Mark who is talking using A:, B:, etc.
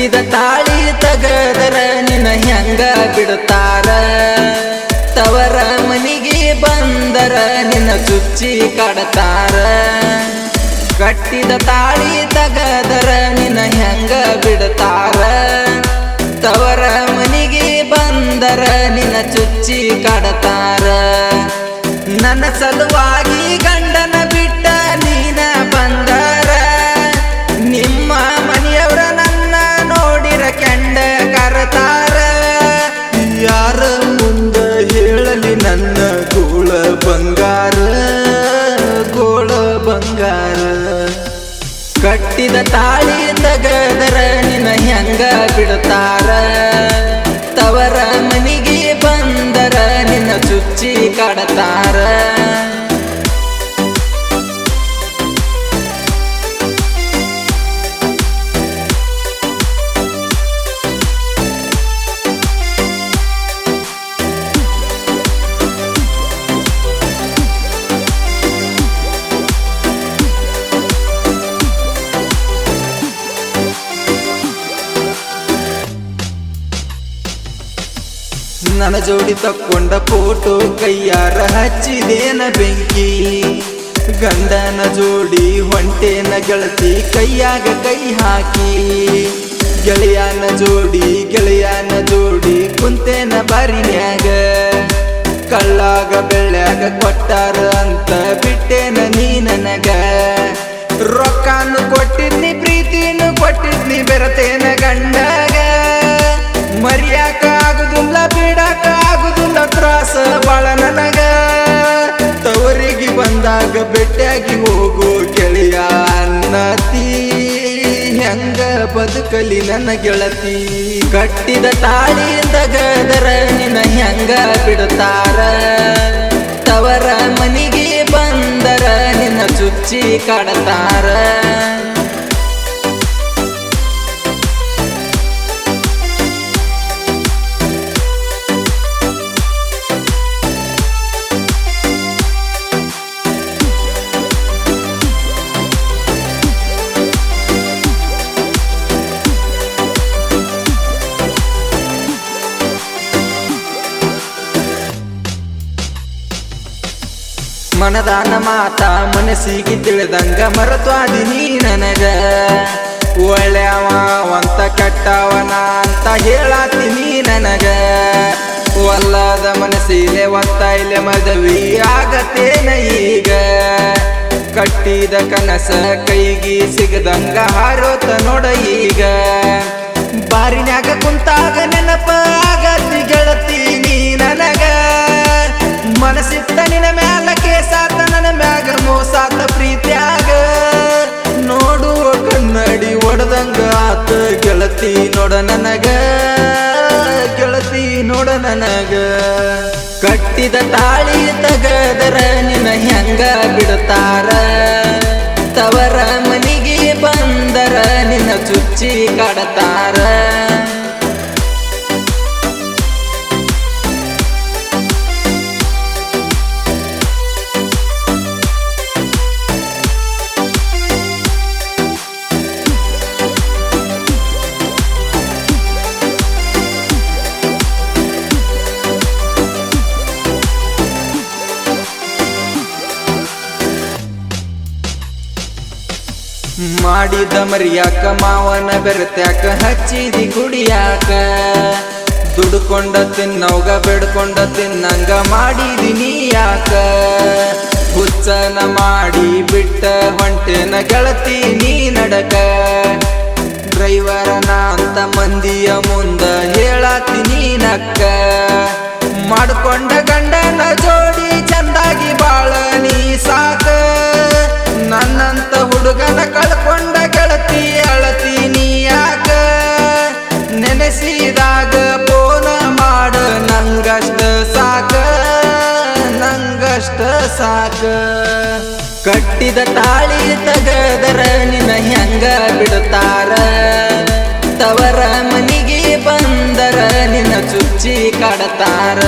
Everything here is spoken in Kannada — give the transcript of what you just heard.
A: ಕಟ್ಟಿದ ತಾಳಿ ತಗದರ ನಿನ್ನ ಹೆಂಗ ಬಿಡುತ್ತಾರ? ತವರ ಮನಿಗೆ ಬಂದರ ನಿನ್ನ ಚುಚ್ಚಿ ಕಡತಾರ? ಕಟ್ಟಿದ ತಾಳಿ ತಗದರ ನಿನ್ನ ಹೆಂಗ ಬಿಡುತ್ತಾರ? ತವರ ಮನಿಗೆ ಬಂದರ ನಿನ್ನ ಚುಚ್ಚಿ ಕಡತಾರ? ನನ್ನ ಸಲುವಾಗಿ ಕಟ್ಟಿದ ತಾಳಿ ತಗದರ ನಿನ್ನ ಹೆಂಗ ಬಿಡ್ತಾರ ನನ್ನ ಜೋಡಿ ತಕ್ಕೊಂಡ ಫೋಟೋ ಕೈಯಾರ ಹಚ್ಚಿದೇನ ಬೆಂಕಿ. ಗಂಡನ ಜೋಡಿ ಹೊಂಟೇನ ಗೆಳತಿ ಕೈಯಾಗ ಕೈ ಹಾಕಿ. ಗೆಳೆಯನ ಜೋಡಿ ಗೆಳೆಯನ ಜೋಡಿ ಕುಂತೇನ ಬಾರಿನ್ಯಾಗ. ಕಳ್ಳಾಗ ಬೆಳ್ಯಾಗ ಕೊಟ್ಟಾರ ಅಂತ ಬಿಟ್ಟೇನ ನೀ ನನಗ. ರೊಕ್ಕನು ಕೊಟ್ಟಿದ್ನಿ, ಪ್ರೀತಿನು ಕೊಟ್ಟಿದ್ನಿ ಬೆರತೇನ ಗಂಡಾಗ. ಮರಿಯಾಕ ಬದುಕಲಿ ನನ್ನ ಗೆಳತಿ. ಕಟ್ಟಿದ ತಾಳಿಯಿಂದ ತಗದರ ನಿನ್ನ ಹೆಂಗ ಬಿಡುತ್ತಾರ? ತವರ ಮನಿಗೆ ಬಂದರ ನಿನ್ನ ಚುಚ್ಚಿ ಕಡತಾರ. ಮನದಾನ ಮಾತಾ ಮನಸ್ಸಿಗೆ ತಿಳಿದಂಗ ಮರತ್ವಾದಿ ನೀ ನನಗ. ಒಳ್ಳೆಯವ ಅಂತ ಕಟ್ಟವನ ಅಂತ ಹೇಳಾತೀನಿ ನನಗ. ಒಲ್ಲದ ಮನಸ್ಸಿಲೆ ಒತ್ತ ಇಲೆ ಮದವಿ ಆಗತ್ತೇನ ಈಗ. ಕಟ್ಟಿದ ಕನಸ ಕೈಗೆ ಸಿಗದಂಗ ಹಾರೋತ ನೋಡ ಈಗ. ಬಾರಿನಾಗ ಕುಂತಾಗ ನೆನಪ ಆಗತ್ತಿ ಗೆಳತಿ ನೀ ನನಗ. ಮನಸ್ಸಿತ್ತ ನಿನ ಮ್ಯಾಲ ನನಗ. ಕಟ್ಟಿದ ತಾಳಿ ತಗದರ ನಿನ್ನ ಹೆಂಗ ಬಿಡ್ತಾರ ತವರ ಮನಿಗೆ ಬಂದರ ನಿನ್ನ ಚುಚ್ಚಿ ಕಡತಾರ? ಮಾಡಿದ ಮರಿಯಾಕ ಮಾವನ ಬೆರತ್ಯಾಕ, ಹಚ್ಚಿದಿ ಕುಡಿಯಾಕ ದುಡ್ಕೊಂಡ ತಿನ್ನವ್ಗ ಬೆಡ್ಕೊಂಡ ತಿನ್ನಂಗ ಮಾಡಿದಿನಿ ಯಾಕ ಹುಚ್ಚನ ಮಾಡಿ ಬಿಟ್ಟ ಹೊಂಟೆನ ಗೆಳತಿ ನೀ ನಡಕ. ಡ್ರೈವರನ ಅಂತ ಮಂದಿಯ ಮುಂದ ಹೇಳತಿ ನೀನಕ್ಕ. ಮಾಡ್ಕೊಂಡ ಗಂಡನ ಜೋಡಿ ಸಾಕ. ಕಟ್ಟಿದ ತಾಳಿ ತಗದರ ನಿನ್ನ ಹೆಂಗ ಬಿಡುತ್ತಾರ? ತವರ ಮನಿಗೆ ಬಂದರ ನಿನ್ನ ಚುಚ್ಚಿ ಕಡತಾರ?